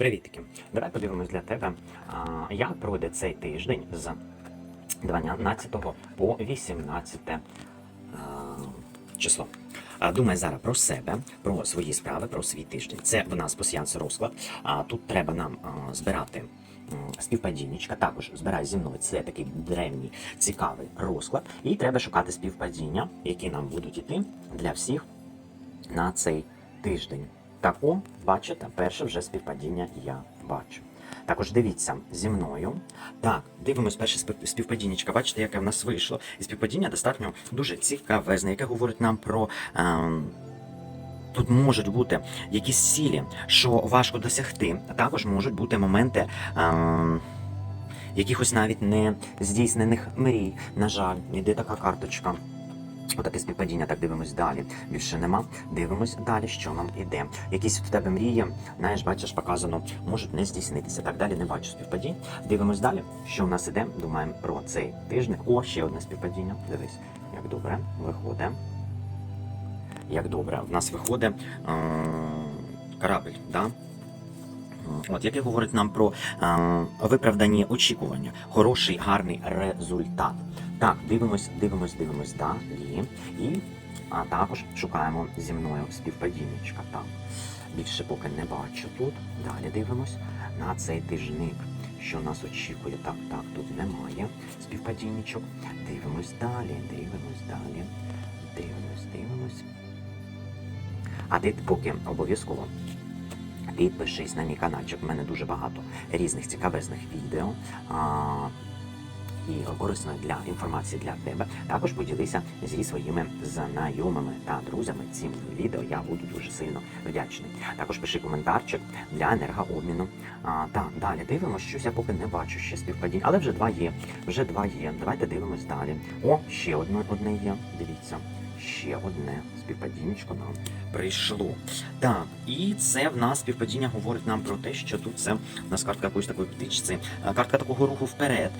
Привітки. Давай подивимось для тебе, як пройде цей тиждень з 12 по 18 число. Думай зараз про себе, про свої справи, про свій тиждень. Це в нас пасіянс розклад. А тут треба нам збирати співпадіннячка. Також збирай зі мною. Це такий древній цікавий розклад. І треба шукати співпадіння, які нам будуть іти для всіх на цей тиждень. Так, о, бачите, перше вже співпадіння я бачу. Також дивіться зі мною. Так, дивимось перше співпадіннячка. Бачите, яке в нас вийшло. І співпадіння достатньо дуже цікавезне, яке говорить нам про. Ем, Тут можуть бути якісь цілі, що важко досягти. а Також можуть бути моменти ем, якихось навіть не здійснених мрій. На жаль, іде така карточка. Отаке співпадіння, так дивимось далі. Більше нема. Дивимось далі, що нам іде. Якісь в тебе мрії, знаєш, бачиш, показано, можуть не здійснитися. Так далі не бачу співпадінь. Дивимось далі, що в нас іде. Думаємо про цей тиждень. О, ще одне співпадіння. Дивись, як добре виходить. Як добре, в нас виходить е- корабль, да? М, От, яке говорить нам про е, виправдані очікування, хороший, гарний результат. Так, дивимось, дивимось, дивимось далі. І а також шукаємо зі мною співпадіннячка. Так, більше поки не бачу тут. Далі дивимось на цей тижник, що нас очікує. Так, так, тут немає співпадіннячок. Дивимось далі, дивимось далі, дивимось, дивимось. А ти поки обов'язково підпишись на мій каналчик. У мене дуже багато різних цікавезних відео. І корисної для інформації для тебе. Також поділися зі своїми знайомими та друзями цим відео. Я буду дуже сильно вдячний. Також пиши коментарчик для енергообміну. А, так, далі дивимося, щось я поки не бачу ще співпадінь, але вже два є. Вже два є. Давайте дивимось далі. О, ще одне, одне є. Дивіться. Ще одне співпадіннячко нам прийшло. Так, і це в нас співпадіння говорить нам про те, що тут це у нас картка якоїсь такої птичці, картка такого руху вперед,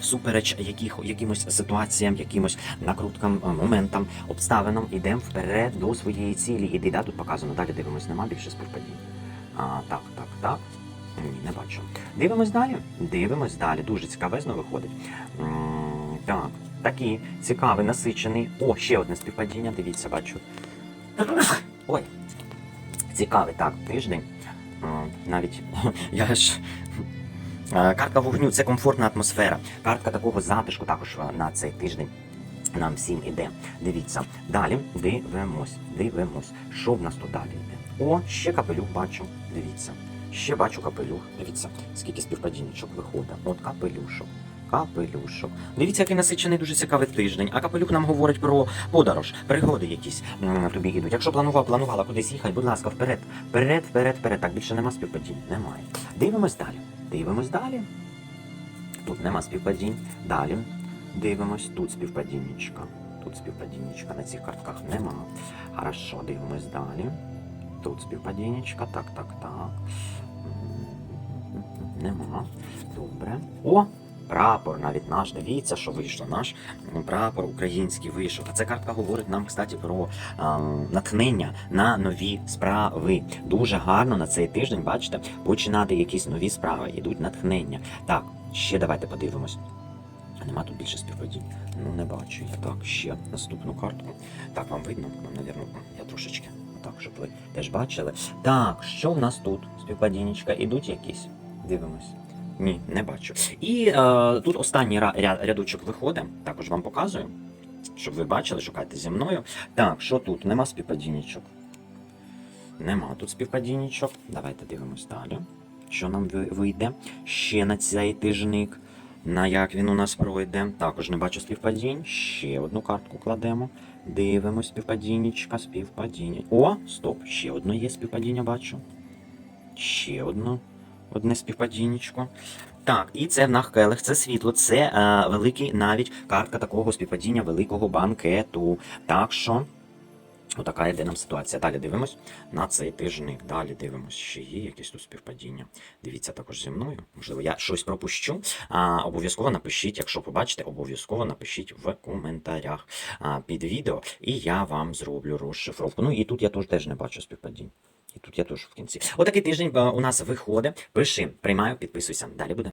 всупереч яких, якимось ситуаціям, якимось накруткам, моментам, обставинам, йдемо вперед до своєї цілі. Іди, да, тут показано. Далі дивимось, нема більше співпадінь. А, так, так, так. Ні, не бачу. Дивимось далі. Дивимось далі. Дуже цікавезно виходить. Так, такий цікавий, насичений. О, ще одне співпадіння. Дивіться, бачу. Цікавий так, тиждень. Навіть я ж. Е, Картка вогню це комфортна атмосфера. Картка такого затишку також е, на цей тиждень нам всім іде. Дивіться. Далі дивимось, дивимось. Що в нас тут далі йде? О, ще капелюх бачу. Дивіться. Ще бачу капелюх. Дивіться, скільки співпадіннячок виходить. От капелюшок. Капелюшок. Дивіться, який насичений дуже цікавий тиждень. А капелюх нам говорить про подорож, пригоди якісь тобі йдуть. Якщо планував, планувала кудись їхати, будь ласка, вперед, вперед, вперед, вперед. Так більше нема співпадінь. Немає. Дивимось далі. Дивимось далі. Тут нема співпадінь. Далі. Дивимось, тут співпадіннячка. Тут співпадіннячка на цих картках нема. Хорошо, дивимось далі. Тут співпадіннячка. Так, так, так. Нема. Добре. О! Прапор, навіть наш, дивіться, що вийшло. Наш прапор український вийшов. А ця картка говорить нам, кстати, про ем, натхнення на нові справи. Дуже гарно на цей тиждень, бачите, починати якісь нові справи. Ідуть натхнення. Так, ще давайте подивимось. Нема тут більше співпадінь. Ну, не бачу я. Так, ще наступну картку. Так, вам видно? Вам, навірно, я трошечки так, щоб ви теж бачили. Так, що в нас тут? Співпадіннячка, ідуть якісь? Дивимось. Ні, не бачу. І е, тут останній ря- рядочок виходить, також вам показую, щоб ви бачили, шукайте зі мною. Так, що тут? Нема співпадіннячок. Нема тут співпадіннячок. Давайте дивимось далі. Що нам вийде ще на цей тижник? На як він у нас пройде? Також не бачу співпадінь. Ще одну картку кладемо. Дивимось співпадіннячка, співпадіння. О, стоп, ще одно є співпадіння, бачу. Ще одно. Одне співпадіннячко. Так, і це нахкелих, це світло, це е, великий навіть картка такого співпадіння великого банкету. Так що, отака йде нам ситуація. Далі дивимось на цей тижник. Далі дивимось, ще є якісь тут співпадіння. Дивіться також зі мною. Можливо, я щось пропущу. А, обов'язково напишіть, якщо побачите, обов'язково напишіть в коментарях а, під відео, і я вам зроблю розшифровку. Ну і тут я теж не бачу співпадінь. І тут я теж в кінці. Отакий тиждень е, у нас виходить. Пиши, приймаю, підписуйся. Далі буде.